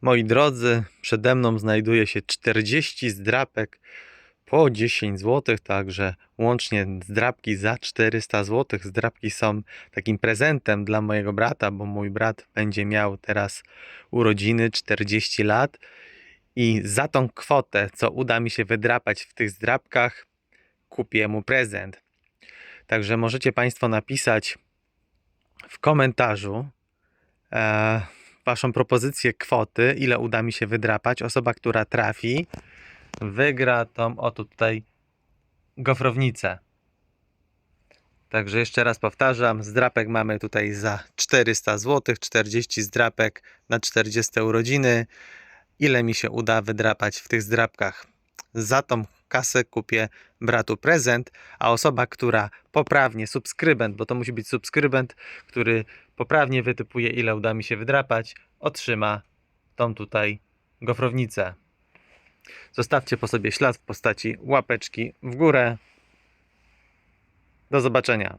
Moi drodzy, przede mną znajduje się 40 zdrapek po 10 zł, także łącznie zdrapki za 400 zł. Zdrapki są takim prezentem dla mojego brata, bo mój brat będzie miał teraz urodziny 40 lat i za tą kwotę, co uda mi się wydrapać w tych zdrapkach, kupię mu prezent. Także możecie Państwo napisać w komentarzu e, Waszą propozycję kwoty, ile uda mi się wydrapać. Osoba, która trafi, wygra tą oto tutaj gofrownicę. Także jeszcze raz powtarzam, zdrapek mamy tutaj za 400 zł, 40 zdrapek na 40 urodziny. Ile mi się uda wydrapać w tych zdrapkach? Za tą kasę kupię bratu prezent, a osoba, która poprawnie, subskrybent, bo to musi być subskrybent, który poprawnie wytypuje, ile uda mi się wydrapać, otrzyma tą tutaj gofrownicę. Zostawcie po sobie ślad w postaci łapeczki w górę. Do zobaczenia.